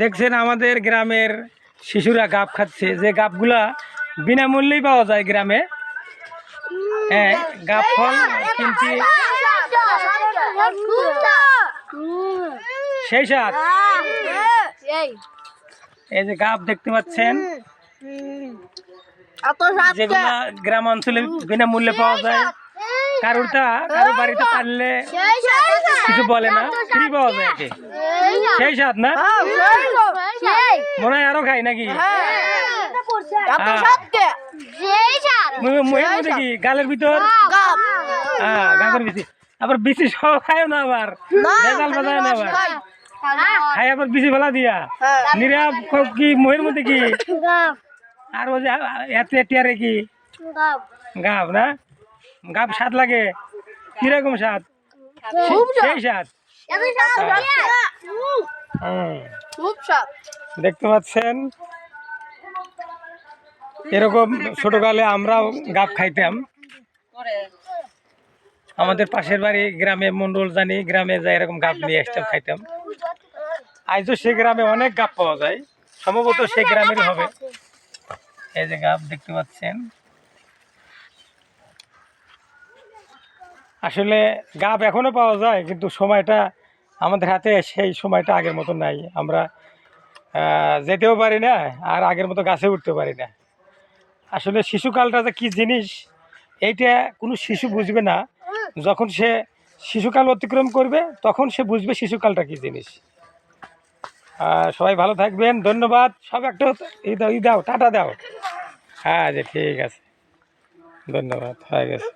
দেখছেন আমাদের গ্রামের শিশুরা গাব খাচ্ছে। যে গাবগুলা বিনামূল্যেই পাওয়া যায় গ্রামে। হ্যাঁ গাব ফল কিনছি সেই সাথ এই যে গাব দেখতে পাচ্ছেন। যেগুলা গ্রাম অঞ্চলে বিনামূল্যে পাওয়া যায়। কারোরটা কারও বাড়িতে পারলে কিছু বলে না ফ্রি পাওয়া যায় সেই সাথ না? মনে হয় আরও খাই নাকি? মুখের কি? গালের ভিতর? হ্যাঁ গাছের বিচি আবার বিচি সহ খায় না আবার। ভেজাল বাজায় না আবার। খাই। আবার বিচি ফেলা দিয়া। নিরা কি মুখের মধ্যে কি? আর ওই যে এত টিয়ারে কি? গাব না? গাব স্বাদ লাগে। কীরকম স্বাদ? সেই স্বাদ। হুম। দেখতে পাচ্ছেন? এরকম ছোটকালে আমরাও গাব খাইতাম। আমাদের পাশের বাড়ি গ্রামে মন্ডল জানি গ্রামে যাই এরকম গাব নিয়ে আসতাম খাইতাম। আজও সে গ্রামে অনেক গাব পাওয়া যায়। সম্ভবত সে গ্রামেরই হবে। এই যে গাব দেখতে পাচ্ছেন? আসলে গাব এখনও পাওয়া যায়, কিন্তু সময়টা আমাদের হাতে সেই সময়টা আগের মতো নাই। আমরা যেতেও পারি না আর আগের মতো গাছে উঠতে পারি না। আসলে শিশুকালটা যে কী জিনিস, এইটা কোনো শিশু বুঝবে না। যখন সে শিশুকাল অতিক্রম করবে, তখন সে বুঝবে শিশুকালটা কী জিনিস। সবাই ভালো থাকবেন, ধন্যবাদ। সব একটা ই দাও ই দাও, টাটা দাও। হ্যাঁ যে ঠিক আছে। ধন্যবাদ, হয়ে গেছে।